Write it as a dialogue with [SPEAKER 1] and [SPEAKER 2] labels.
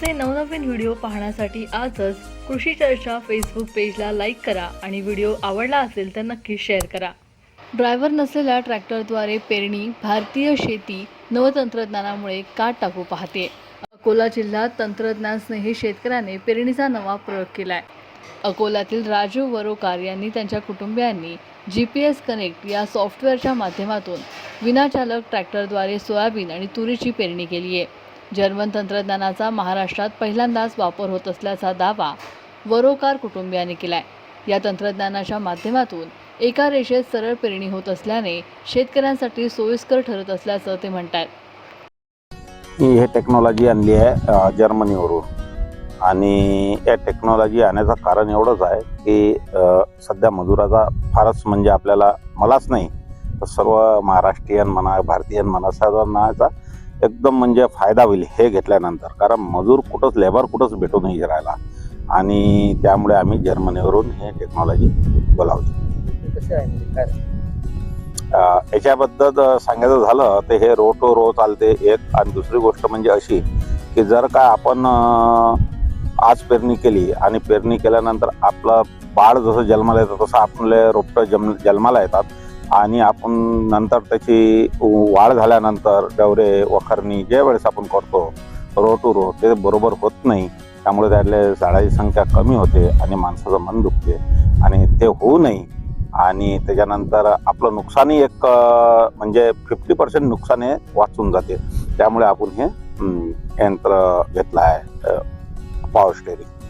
[SPEAKER 1] आमचे नवनवीन व्हिडिओ पाहण्यासाठी आजच कृषी चर्चा फेसबुक पेजला लाईक करा आणि व्हिडिओ आवडला असेल तर नक्की शेअर करा. ड्रायव्हर नसलेल्या ट्रॅक्टरद्वारे पेरणी भारतीय शेती नवतंत्रज्ञानामुळे काट टाकू पाहते. अकोला जिल्ह्यात तंत्रज्ञानस्नेही शेतकऱ्याने पेरणीचा नवा प्रयोग केलाय. अकोल्यातील राजू वरोकार यांनी त्यांच्या कुटुंबियांनी जी पी एस कनेक्ट या सॉफ्टवेअरच्या माध्यमातून विनाचालक ट्रॅक्टरद्वारे सोयाबीन आणि तुरीची पेरणी केली आहे जर्मन तंत्रज्ञानाचा महाराष्ट्रात पहिल्यांदाच वापर होत असल्याचा दावा वरोकार कुटुंबियांनी केलाय. या तंत्रज्ञानाच्या माध्यमातून एका रेषेत सरळ पेरणी होत असल्याने शेतकऱ्यांसाठी सोयीस्कर ठरत असल्याचं ते म्हणतात
[SPEAKER 2] ही हे टेक्नॉलॉजी आणली आहे जर्मनीवरून. आणि या टेक्नॉलॉजी आणण्याचं कारण एवढंच आहे की सध्या मजुराचा फारच म्हणजे आपल्याला मलाच नाही. तर सर्व महाराष्ट्रीयन म्हणा भारतीयन म्हणा सर्वांना याचा एकदम म्हणजे फायदा होईल हे घेतल्यानंतर. कारण मजूर कुठंच लेबर कुठंच भेटू नाही राहिला. आणि त्यामुळे आम्ही जर्मनीवरून हे टेक्नॉलॉजी बोलावली
[SPEAKER 3] म्हणजे
[SPEAKER 2] याच्याबद्दल सांगायचं झालं तर हे रो टू रो चालते एक. आणि दुसरी गोष्ट म्हणजे अशी की जर का आपण आज पेरणी केली आणि पेरणी केल्यानंतर आपलं बाळ जसं जन्माला येतं तसं आपले रोपटं जन्म जन्माला येतात. आणि आपण नंतर त्याची वाढ झाल्यानंतर डवरे वखरणी ज्या वेळेस आपण करतो रो टू रो ते बरोबर होत नाही. त्यामुळे त्यातल्या झाडाची संख्या कमी होते आणि माणसाचं मन दुखते. आणि ते होऊ नये. आणि त्याच्यानंतर आपलं नुकसानही एक म्हणजे फिफ्टी पर्सेंट नुकसान हे वाचून जाते. त्यामुळे आपण हे यंत्र घेतलं आहे पॉवर स्टेरिंग